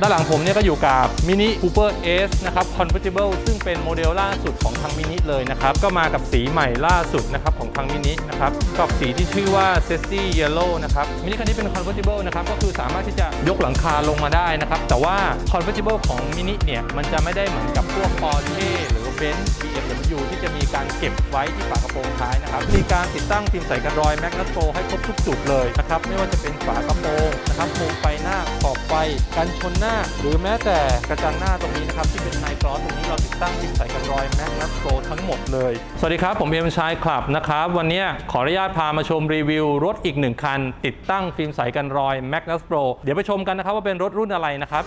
ด้านหลังผมเนี่ยก็อยู่กับ Mini Cooper S นะครับ Convertible ซึ่งเป็นโมเดลล่าสุดของทาง Mini เลยนะครับ ก็มากับสีใหม่ล่าสุดนะครับของทาง Mini นะครับ กับสีที่ชื่อว่า s e s t y Yellow นะครับ Mini คันนี้เป็น Convertible นะครับ ก็คือสามารถที่จะยกหลังคาลงมาได้นะครับ แต่ว่า Convertible ของ Mini เนี่ย มันจะไม่ได้เหมือนกับพวก Porsche หรือ Benz BMW ที่จะมีการเก็บไว้ที่ฝากระโปรงท้ายนะครับ มีการติดตั้งฟิล์มใสกันรอย Magnet Pro ให้ครบทุกจุดเลยนะครับ ไม่ว่าจะเป็นฝากระโปรงนะครับโคมไฟหน้าขอบไฟกันชนหน้า หรือแม้แต่กระจังหน้าตรงนี้นะครับ ที่เป็นไนฟรอสตรงนี้เราติดตั้งฟิล์มใสกันรอย Magnet Pro ทั้งหมดเลย สวัสดีครับผมเอ็มชายคลับนะครับ วันนี้ขออนุญาตพามาชมรีวิวรถอีกหนึ่งคัน ติดตั้งฟิล์มใสกันรอย Magnet Pro เดี๋ยวไปชมกันนะครับว่าเป็นรถรุ่นอะไรนะครับ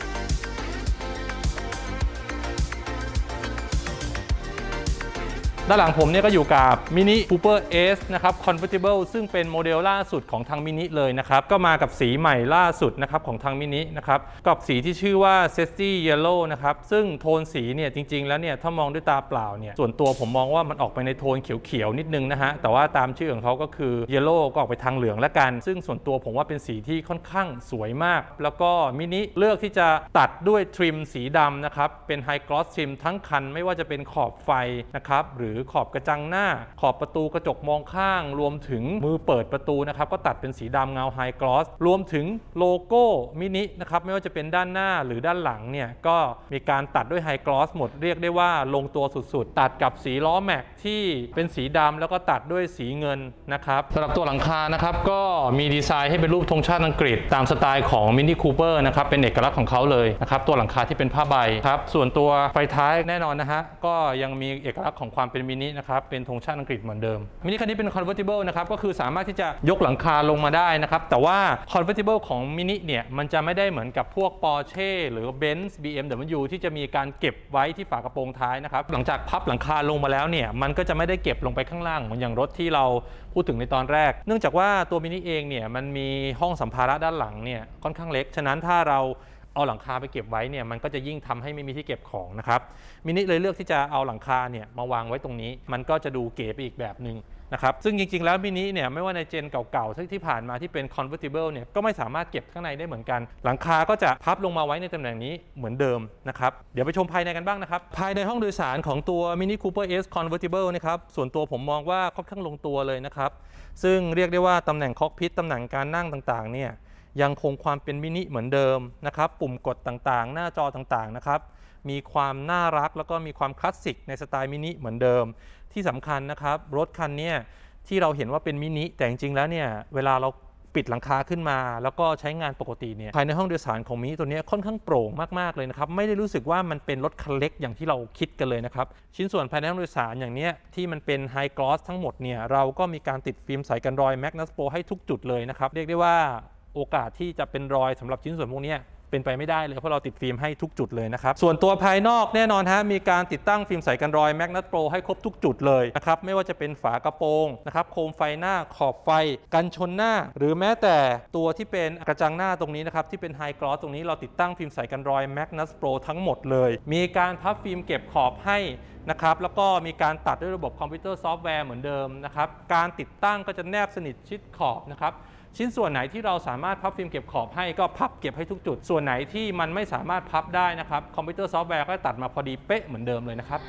ด้านหลังผมเนี่ยก็อยู่กับ Mini Cooper S นะครับ Convertible ซึ่งเป็นโมเดลล่าสุดของทาง Mini เลยนะครับ ก็มากับสีใหม่ล่าสุดนะครับของทาง Mini นะครับ กับสีที่ชื่อว่า s e s t y Yellow นะครับ ซึ่งโทนสีเนี่ยจริง ๆ แล้วเนี่ยถ้ามองด้วยตาเปล่าเนี่ยส่วนตัวผมมองว่ามันออกไปในโทนเขียว ๆ นิดนึงนะฮะ แต่ว่าตามชื่อของเขาก็คือ Yellow ก็ออกไปทางเหลืองละกัน ซึ่งส่วนตัวผมว่าเป็นสีที่ค่อนข้างสวยมาก แล้วก็ Mini เลือกที่จะตัดด้วยทริมสีดำนะครับเป็น High Gloss Trim ทั้งคันไม่ว่าจะเป็นขอบไฟนะครับหรือขอบกระจังหน้า ขอบประตูกระจกมองข้าง รวมถึงมือเปิดประตูนะครับก็ตัดเป็นสีดำเงาไฮกลอสรวมถึงโลโก้มินินะครับไม่ว่าจะเป็นด้านหน้าหรือด้านหลังเนี่ยก็มีการตัดด้วยไฮกลอสหมดเรียกได้ว่าลงตัวสุดๆ ตัดกับสีล้อแม็กที่เป็นสีดำแล้วก็ตัดด้วยสีเงินนะครับสำหรับตัวหลังคานะครับก็มีดีไซน์ให้เป็นรูปธงชาติอังกฤษ ตามสไตล์ของมินิคูเปอร์นะครับเป็นเอกลักษณ์ของเขาเลยนะครับตัวหลังคาที่เป็นผ้าใบครับส่วนตัวไฟท้ายแน่นอนนะฮะก็ยังมีเอกลักษณ์ของความเป็นมินินะครับเป็นธงชาติอังกฤษเหมือนเดิม มินิคันนี้เป็น convertible นะครับก็คือสามารถที่จะยกหลังคาลงมาได้นะครับแต่ว่า convertible ของมินิเนี่ยมันจะไม่ได้เหมือนกับพวก Porsche หรือ Benz BMW ที่จะมีการเก็บไว้ที่ฝากระโปรงท้ายนะครับหลังจากพับหลังคาลงมาแล้วเนี่ยมันก็จะไม่ได้เก็บลงไปข้างล่างเหมือนอย่างรถที่เราพูดถึงในตอนแรก เนื่องจากว่าตัวมินิเองเนี่ยมันมีห้องสัมภาระด้านหลังเนี่ยค่อนข้างเล็ก ฉะนั้นถ้าเรา เอาหลังคาไปเก็บไว้เนี่ยมันก็จะยิ่งทำให้ไม่มีที่เก็บของนะครับมินิเลยเลือกที่จะเอาหลังคาเนี่ยมาวางไว้ตรงนี้ มันก็จะดูเก๋ไปอีกแบบหนึ่งนะครับซึ่งจริงๆ แล้วมินิเนี่ยไม่ว่าในเจนเก่าๆที่ผ่านมาที่เป็น convertible เนี่ยก็ไม่สามารถเก็บข้างในได้เหมือนกัน หลังคาก็จะพับลงมาไว้ในตำแหน่งนี้เหมือนเดิมนะครับเดี๋ยวไปชมภายในกันบ้างนะครับ ภายในห้องโดยสารของตัว Mini Cooper S Convertible นะครับส่วนตัวผมมองว่าค่อนข้างลงตัวเลยนะครับซึ่งเรียกได้ว่าตำแหน่งคอกพิทตำแหน่งการนั่งต่างๆเนี่ย ยังคงความเป็นมินิเหมือนเดิมนะครับ ปุ่มกดต่างๆ หน้าจอต่างๆนะครับ มีความน่ารักแล้วก็มีความคลาสสิกในสไตล์มินิเหมือนเดิม ที่สำคัญนะครับ รถคันนี้ที่เราเห็นว่าเป็นมินิแต่จริงๆแล้วเนี่ยเวลาเราปิดหลังคาขึ้นมา แล้วก็ใช้งานปกติเนี่ยภายในห้องโดยสารของมินิตัวนี้ค่อนข้างโปร่งมากๆเลยนะครับ ไม่ได้รู้สึกว่ามันเป็นรถคันเล็กอย่างที่เราคิดกันเลยนะครับ ชิ้นส่วนภายในห้องโดยสารอย่างเนี้ยที่มันเป็นไฮกลอสทั้งหมดเนี่ยเราก็มีการติดฟิล์มใสกันรอย Magnus Pro ให้ทุกจุดเลยนะครับ เรียกได้ว่า โอกาสที่จะเป็นรอยสำหรับชิ้นส่วนพวกนี้เป็นไปไม่ได้เลย เพราะเราติดฟิล์มให้ทุกจุดเลยนะครับ ส่วนตัวภายนอกแน่นอนฮะมีการติดตั้งฟิล์มใสกันรอย Magnus Pro ให้ครบทุกจุดเลยนะครับไม่ว่าจะเป็นฝากระโปรงนะครับโคมไฟหน้าขอบไฟ กันชนหน้า หรือแม้แต่ตัวที่เป็นกระจังหน้าตรงนี้นะครับที่เป็นไฮกรอสตรงนี้เราติดตั้งฟิล์มใสกันรอย Magnus Pro ทั้งหมดเลย มีการพับฟิล์มเก็บขอบให้นะครับแล้วก็มีการตัดด้วยระบบคอมพิวเตอร์ซอฟต์แวร์เหมือนเดิมนะครับการติดตั้งก็จะแนบสนิทชิดขอบนะครับ ชิ้นส่วนไหนที่เราสามารถพับฟิล์มเก็บขอบให้ก็พับเก็บให้ทุกจุด ส่วนไหนที่มันไม่สามารถพับได้นะครับ คอมพิวเตอร์ซอฟต์แวร์ก็ตัดมาพอดีเป๊ะเหมือนเดิมเลยนะครับ